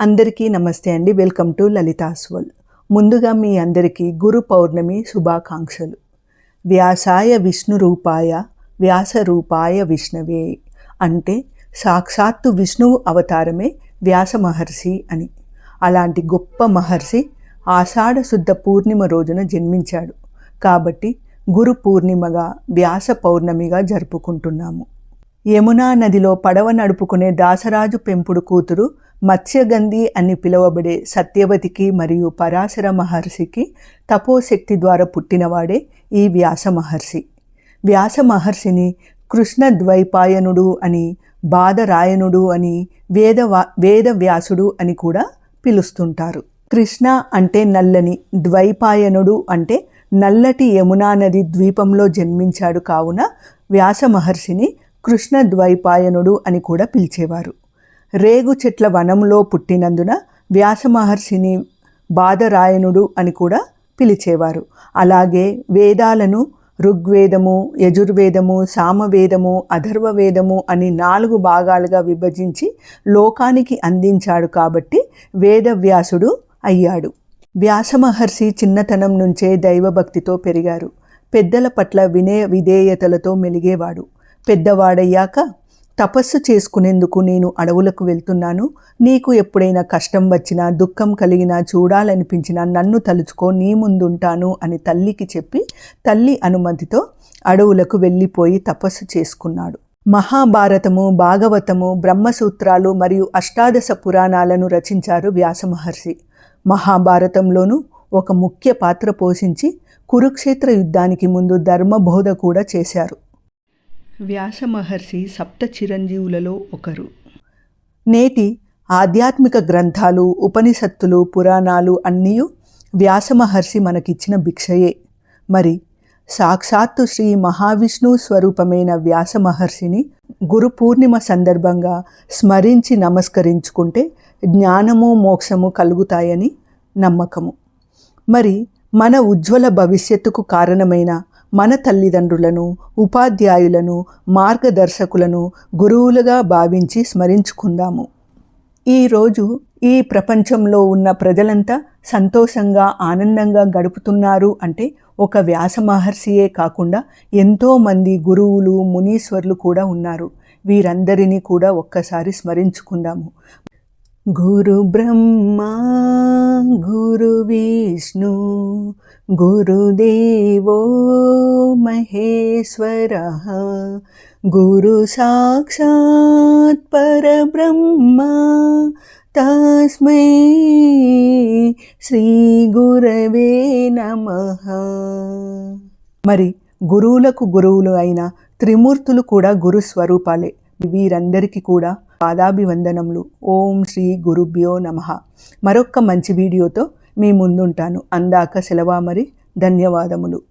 అందరికీ నమస్తే అండి. వెల్కమ్ టు లలితాస్వల్ ముందుగా మీ అందరికీ గురు పౌర్ణమి శుభాకాంక్షలు. వ్యాసాయ విష్ణు రూపాయ వ్యాస రూపాయ విష్ణవే అంటే సాక్షాత్తు విష్ణువు అవతారమే వ్యాస మహర్షి అని. అలాంటి గొప్ప మహర్షి ఆషాఢ శుద్ధ పూర్ణిమ రోజున జన్మించాడు. కాబట్టి గురు పూర్ణిమగా వ్యాస పౌర్ణమిగా జరుపుకుంటున్నాము. యమునా నదిలో పడవ నడుపుకునే దాసరాజు పెంపుడు కూతురు మత్స్యగంధి అని పిలువబడే సత్యవతికి మరియు పరాశర మహర్షికి తపోశక్తి ద్వారా పుట్టినవాడే ఈ వ్యాస మహర్షి. వ్యాస మహర్షిని కృష్ణ ద్వైపాయనుడు అని బాధరాయనుడు అని వేద వేద వ్యాసుడు అని కూడా పిలుస్తుంటారు. కృష్ణ అంటే నల్లని ద్వైపాయనుడు అంటే నల్లటి యమునా నది ద్వీపంలో జన్మించాడు కావున వ్యాస మహర్షిని కృష్ణ ద్వైపాయనుడు అని కూడా పిలిచేవారు. రేగు చెట్ల వనంలో పుట్టినందున వ్యాసమహర్షిని బాధరాయణుడు అని కూడా పిలిచేవారు. అలాగే వేదాలను ఋగ్వేదము యజుర్వేదము సామవేదము అధర్వవేదము అని నాలుగు భాగాలుగా విభజించి లోకానికి అందించాడు కాబట్టి వేదవ్యాసుడు అయ్యాడు. వ్యాసమహర్షి చిన్నతనం నుంచే దైవభక్తితో పెరిగారు. పెద్దల పట్ల వినయ విధేయతలతో మెలిగేవాడు. పెద్దవాడయ్యాక తపస్సు చేసుకునేందుకు నేను అడవులకు వెళ్తున్నాను. నీకు ఎప్పుడైనా కష్టం వచ్చినా దుఃఖం కలిగినా చూడాలనిపించినా నన్ను తలుచుకో నీ ముందుంటాను అని తల్లికి చెప్పి తల్లి అనుమతితో అడవులకు వెళ్ళిపోయి తపస్సు చేసుకున్నాడు. మహాభారతము భాగవతము బ్రహ్మసూత్రాలు మరియు అష్టాదశ పురాణాలను రచించారు వ్యాసమహర్షి. మహాభారతంలోనూ ఒక ముఖ్య పాత్ర పోషించి కురుక్షేత్ర యుద్ధానికి ముందు ధర్మబోధ కూడా చేశారు. వ్యాస మహర్షి సప్త చిరంజీవులలో ఒకరు. నేటి ఆధ్యాత్మిక గ్రంథాలు ఉపనిషత్తులు పురాణాలు అన్నీ వ్యాస మహర్షి మనకిచ్చిన భిక్షయే. మరి సాక్షాత్తు శ్రీ మహావిష్ణు స్వరూపమైన వ్యాస మహర్షిని గురు పూర్ణిమ సందర్భంగా స్మరించి నమస్కరించుకుంటే జ్ఞానము మోక్షము కలుగుతాయని నమ్మకము. మరి మన ఉజ్వల భవిష్యత్తుకు కారణమైన మన తల్లిదండ్రులను ఉపాధ్యాయులను మార్గదర్శకులను గురువులుగా భావించి స్మరించుకుందాము. ఈరోజు ఈ ప్రపంచంలో ఉన్న ప్రజలంతా సంతోషంగా ఆనందంగా గడుపుతున్నారు అంటే ఒక వ్యాస మహర్షియే కాకుండా ఎంతోమంది గురువులు మునీశ్వర్లు కూడా ఉన్నారు. వీరందరినీ కూడా ఒక్కసారి స్మరించుకుందాము. గురు బ్రహ్మ గురు విష్ణు గురుదేవో మహేశ్వర గురు సాక్షాత్ పరబ్రహ్మ తస్మై శ్రీ గురవే నమ. మరి గురువులకు గురువులు అయిన త్రిమూర్తులు కూడా గురు స్వరూపాలే. వీరందరికీ కూడా పాదాభివందనములు. ఓం శ్రీ గురుభ్యో నమ. మరొక్క మంచి వీడియోతో మీ ముందుంటాను. అందాక సెలవా మరి ధన్యవాదములు.